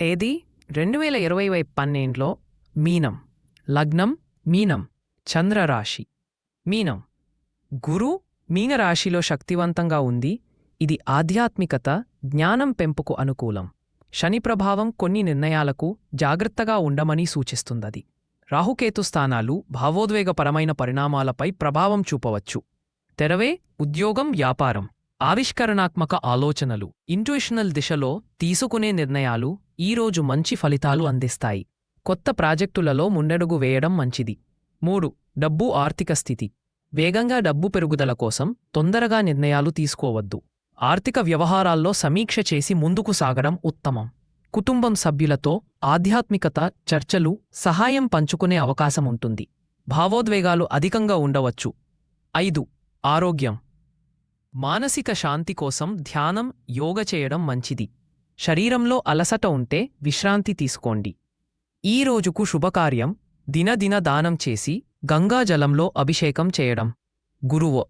ఏది? రెండు వేల ఇరవై వై పన్నెండులో మీనం లగ్నం మీనం చంద్రరాశి. మీనం గురు మీనరాశిలో శక్తివంతంగా ఉంది. ఇది ఆధ్యాత్మికత జ్ఞానం పెంపుకు అనుకూలం. శని ప్రభావం కొన్ని నిర్ణయాలకు జాగ్రత్తగా ఉండమని సూచిస్తుందది. రాహుకేతు స్థానాలు భావోద్వేగపరమైన పరిణామాలపై ప్రభావం చూపవచ్చు. తెరవే ఉద్యోగం వ్యాపారం ఆవిష్కరణాత్మక ఆలోచనలు ఇంట్యూషనల్ దిశలో తీసుకునే నిర్ణయాలు ఈరోజు మంచి ఫలితాలు అందిస్తాయి. కొత్త ప్రాజెక్టులలో ముందడుగు వేయడం మంచిది. మూడు డబ్బు ఆర్థిక స్థితి. వేగంగా డబ్బు పెరుగుదల కోసం తొందరగా నిర్ణయాలు తీసుకోవద్దు. ఆర్థిక వ్యవహారాల్లో సమీక్ష చేసి ముందుకు సాగడం ఉత్తమం. కుటుంబం సభ్యులతో ఆధ్యాత్మికత చర్చలు సహాయం పంచుకునే అవకాశం ఉంటుంది. భావోద్వేగాలు అధికంగా ఉండవచ్చు. ఐదు ఆరోగ్యం. మానసిక శాంతి కోసం ధ్యానం యోగ చేయడం మంచిది. శరీరంలో అలసట ఉంటే విశ్రాంతి తీసుకోండి. ఈ రోజుకు శుభకార్యం దినదిన దానం చేసి గంగాజలంలో అభిషేకం చేయడం. గురువు